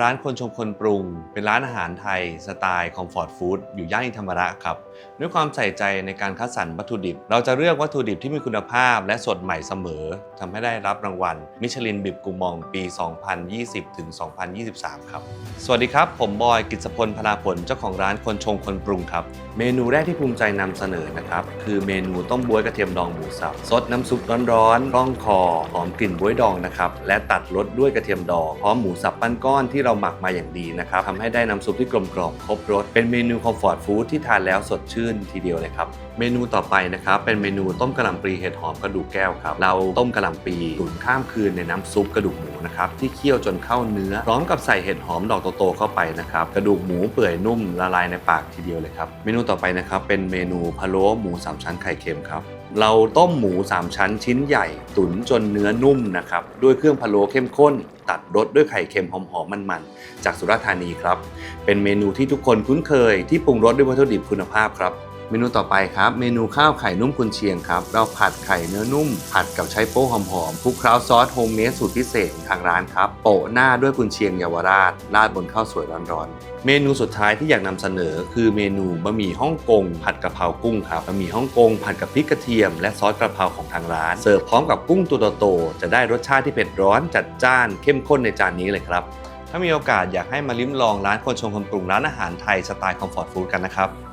ร้านคนชมคนปรุง เป็นร้านอาหารไทย สไตล์คอมฟอร์ตฟู้ดอยู่ย่านอินธรรมระครับ ด้วยความใส่ใจในการคัดสรรวัตถุดิบ เราจะเลือกวัตถุดิบที่มีคุณภาพและสดใหม่เสมอทำให้ได้รับรางวัล มิชลินบิบกูมองปี 2020 ถึง 2023 ครับ สวัสดีครับ ผมบอยกิตพลพลาผลเจ้าของร้านคนชงคนปรุงครับ เมนูแรกที่ภูมิใจนำเสนอนะครับคือเมนูต้มบวยกระเทียมดองหมูสับซดน้ำซุปร้อนๆร่องคอหอมกลิ่นบวยดองนะครับและตัดรสด้วยกระเทียมดองพร้อมหมูสับปั้นก้อนที่เราหมักมาอย่างดีนะครับทำให้ได้น้ำซุปที่กลมกล่อมครบรสเป็นเมนูคอมฟอร์ตฟู้ดที่ทานแล้วสดชื่นทีเดียวเลยครับเมนูต่อไปนะครับเป็นเมนูต้มกระหล่ำปลีเห็ดหอมกระดูกแก้วครับเราต้มกระหล่ำปลีตุ๋นข้ามคืนในน้ำซุปกระดูกหมูนะครับที่เคี่ยวจนเข้าเนื้อ พร้อมกับใส่เห็ดหอมดอกโตๆเข้าไปนะครับกระดูกหมูเปื่อยนุ่มละลายในปากทีเดียวเลยครับเมนูต่อไปนะครับเป็นเมนูพะโล้หมูสามชั้นไข่เค็มครับ เราต้มหมู3ชั้นชิ้นใหญ่ตุ๋นจนเนื้อนุ่มนะครับด้วยเครื่องพะโล้เข้มข้น ตัดรสด้วยไข่เค็มหอมๆมันๆ จากสุราษฎร์ธานีครับ เป็นเมนูที่ทุกคนคุ้นเคยที่ปรุงรสด้วยวัตถุดิบคุณภาพครับ เมนูต่อไปครับ เมนูข้าวไข่นุ่มกุนเชียงครับ เราผัดไข่เนื้อนุ่ม ผัดกับใช้โป๊หอมๆคลุกเคล้าซอสโฮมเมดสูตรพิเศษของทางร้านครับ โปะหน้าด้วยกุนเชียงเยาวราช ราดบนข้าวสวยร้อนๆ เมนูสุดท้ายที่อยากนำเสนอ คือเมนูบะหมี่ฮ่องกง ผัดกะเพรากุ้งครับ บะหมี่ฮ่องกง ผัดกับพริกกระเทียม และซอสกระเพราของทางร้าน เสิร์ฟพร้อมกับกุ้งตัวโตๆ จะได้รสชาติที่เผ็ดร้อนจัดจ้าน เข้มข้นในจานนี้เลยครับถ้ามีโอกาสอยากให้มาลิ้มลองร้านคนชงคนปรุงร้านอาหารไทยสไตล์คอมฟอร์ตฟู้ดกันนะครับ